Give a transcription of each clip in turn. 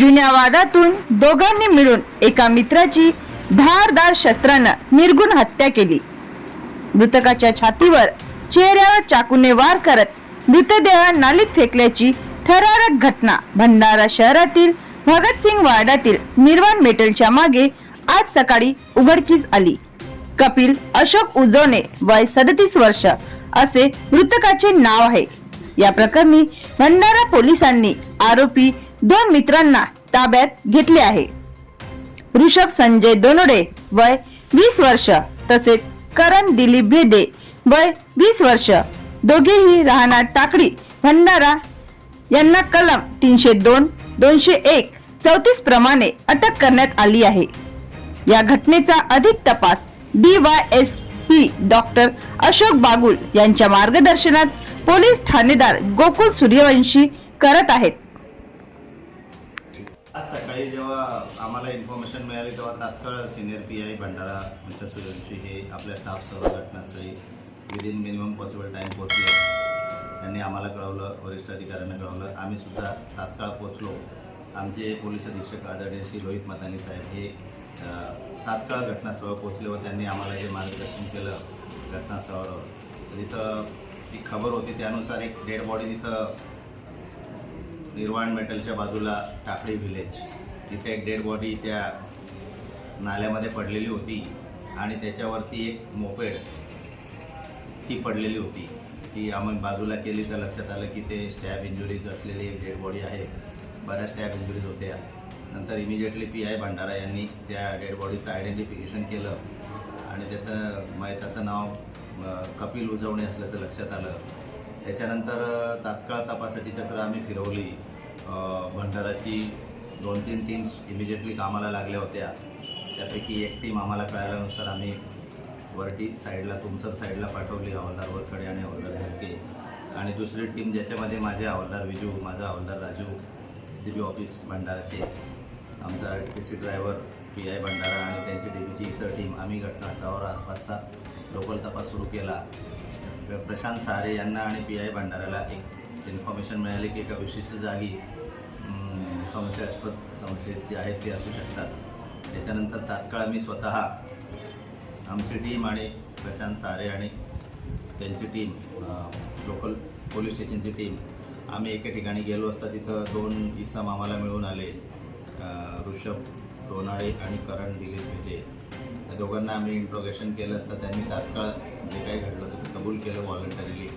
जुन्या वादातून दोघांनी मिळून एका मित्राची धारदार शस्त्रानं निर्गुण हत्या केली. मृतकाच्या छातीवर चेहऱ्यावर चाकूने वार करत मृतदेह नालीत फेकल्याची थरारक घटना भंडारा शहरातील भगतसिंग वार्डातील निर्वाण मेटलच्या मागे आज सकाळी उघडकीस आली. कपिल अशोक उजवणे वय सदतीस वर्ष असे मृतकाचे नाव आहे. या प्रकरणी भंडारा पोलिसांनी आरोपी दोन मित्रांना ताब्यात घेतले आहे. ऋषभ संजय दोनोडे वय वीस वर्ष तसेच करण दिलीप भेदे वय वीस वर्ष. दोघेही राहणार टाकडी भंडारा यांना कलम तीनशे दोन दोनशे एक चौतीस प्रमाणे अटक करण्यात आली आहे. या घटनेचा अधिक तपास D Y S P doctor Ashok Bagul यांच्या मार्गदर्शनात पोलीस ठाणेदार गोकुळ सूर्यवंशी करत आहेत. आज सकाळी जेव्हा आम्हाला इन्फॉर्मेशन मिळाली तेव्हा तात्काळ senior P I Bhandara mister Suryavanshi हे आपल्या स्टाफसह घटनास्थळी विदिन मिनिमम पॉसिबल टाईम पोहोचले. त्यांनी आम्हाला कळवलं वरिष्ठ अधिकाऱ्यांना कळवलं. आम्ही सुद्धा तात्काळ पोहोचलो. आमचे पोलीस अधीक्षक आदरणीय श्री लोहित मतानी साहेब हे तात्काळ घटनास्थळावर पोहोचले व त्यांनी आम्हाला जे मार्गदर्शन केलं घटनास्थळावर. तिथं ती खबर होती त्यानुसार एक डेड बॉडी तिथं निर्वाण मेटलच्या बाजूला टाकळी व्हिलेज तिथे एक डेड बॉडी त्या नाल्यामध्ये पडलेली होती आणि त्याच्यावरती एक मोपेड ती पडलेली होती. ती आम्ही बाजूला केली तर लक्षात आलं की ते स्टॅब इंजुरीज असलेली एक डेड बॉडी आहे. बऱ्याच स्टॅब इंजुरीज होत्या. नंतर इमिजिएटली पी आय भंडारा यांनी त्या डेड बॉडीचं आयडेंटिफिकेशन केलं आणि त्याचं मयताचं नाव कपिल उजवणे असल्याचं लक्षात आलं. त्याच्यानंतर तात्काळ तपासाची चक्र आम्ही फिरवली. भंडाराची दोन तीन टीम्स इमिजिएटली कामाला लागल्या होत्या. त्यापैकी एक टीम आम्हाला कळाल्यानुसार आम्ही वरटी साईडला तुमसर साईडला पाठवली हवालदार वरकडे आणि हवालदार झलके आणि दुसरी टीम ज्याच्यामध्ये माझे हवालदार विजू माझा हवालदार राजू डी बी ऑफिस भंडाराचे आमचा T C driver P I Bhandara आणि त्यांची डी बीची इतर टीम आम्ही घटनास्थळावर आसपासचा लोकल तपास सुरू केला. प्रशांत सारे यांना आणि पी आय भंडाराला एक इन्फॉर्मेशन मिळाली की एका विशिष्ट जागी संशयास्पद संशयित जे आहेत ते असू शकतात. त्याच्यानंतर तात्काळ मी स्वतः आमची टीम आणि प्रशांत सारे आणि त्यांची टीम लोकल पोलीस स्टेशनची टीम आम्ही एका ठिकाणी गेलो असता तिथं दोन इसम आम्हाला मिळून आले. ऋषभ डोनाळे आणि करण दिलीप भेदे दोघांना आम्ही इंट्रोगेशन केलं असता त्यांनी तात्काळ जे काही घडलं होतं ते कबूल केलं व्हॉलंटरीली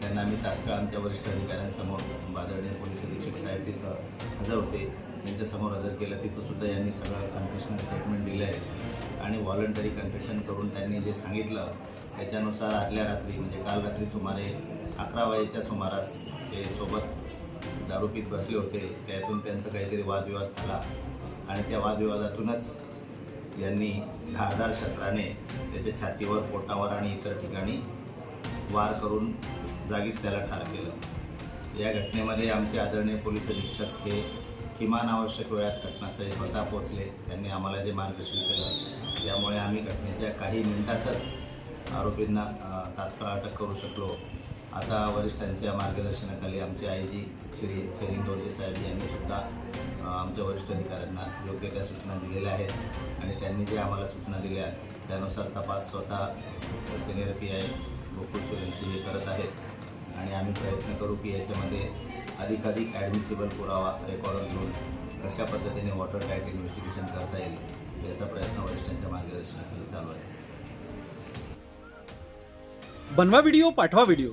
त्यांना आम्ही तात्काळ आमच्या वरिष्ठ अधिकाऱ्यांसमोर बादर्डे पोलीस अधीक्षक साहेब तिथं हजर होते त्यांच्यासमोर हजर केलं. तिथं सुद्धा यांनी सगळं कन्फेशनल स्टेटमेंट दिलं आहे. आणि व्हॉलंटरी कन्फेशन करून त्यांनी जे सांगितलं त्याच्यानुसार आदल्या रात्री म्हणजे काल रात्री सुमारे अकरा वाजेच्या सुमारास ते सोबत दारू पीत बसले होते. त्यातून त्यांचं काहीतरी वादविवाद झाला. आणि त्या वादविवादातूनच यांनी धारदार शस्त्राने त्याच्या छातीवर पोटावर आणि इतर ठिकाणी वार करून जागीच त्याला ठार केलं. या घटनेमध्ये आमचे आदरणीय पोलीस अधीक्षक हे किमान आवश्यक वेळात घटनास्थळी स्वतः पोहोचले. त्यांनी आम्हाला जे मार्गदर्शन केलं त्यामुळे आम्ही घटनेच्या काही मिनिटातच आरोपींना तात्काळ अटक करू शकलो. आता वरिष्ठांच्या मार्गदर्शनाखाली आमचे आय जी श्री सलीम दोरजे साहेब यांनी सुद्धा आमच्या वरिष्ठ अधिकाऱ्यांना योग्य त्या सूचना दिलेल्या आहेत. आणि त्यांनी जे आम्हाला सूचना दिल्या त्यानुसार तपास स्वतः senior P I Gokul Suryavanshi हे करत आहेत. आणि आम्ही प्रयत्न करू की याच्यामध्ये अधिकाधिक ॲडमिसिबल पुरावा रेकॉर्ड घेऊन कशा पद्धतीने वॉटर टाईट इन्व्हेस्टिगेशन करता येईल याचा प्रयत्न वरिष्ठांच्या मार्गदर्शनाखाली चालू आहे. बनवा व्हिडिओ पाठवा व्हिडिओ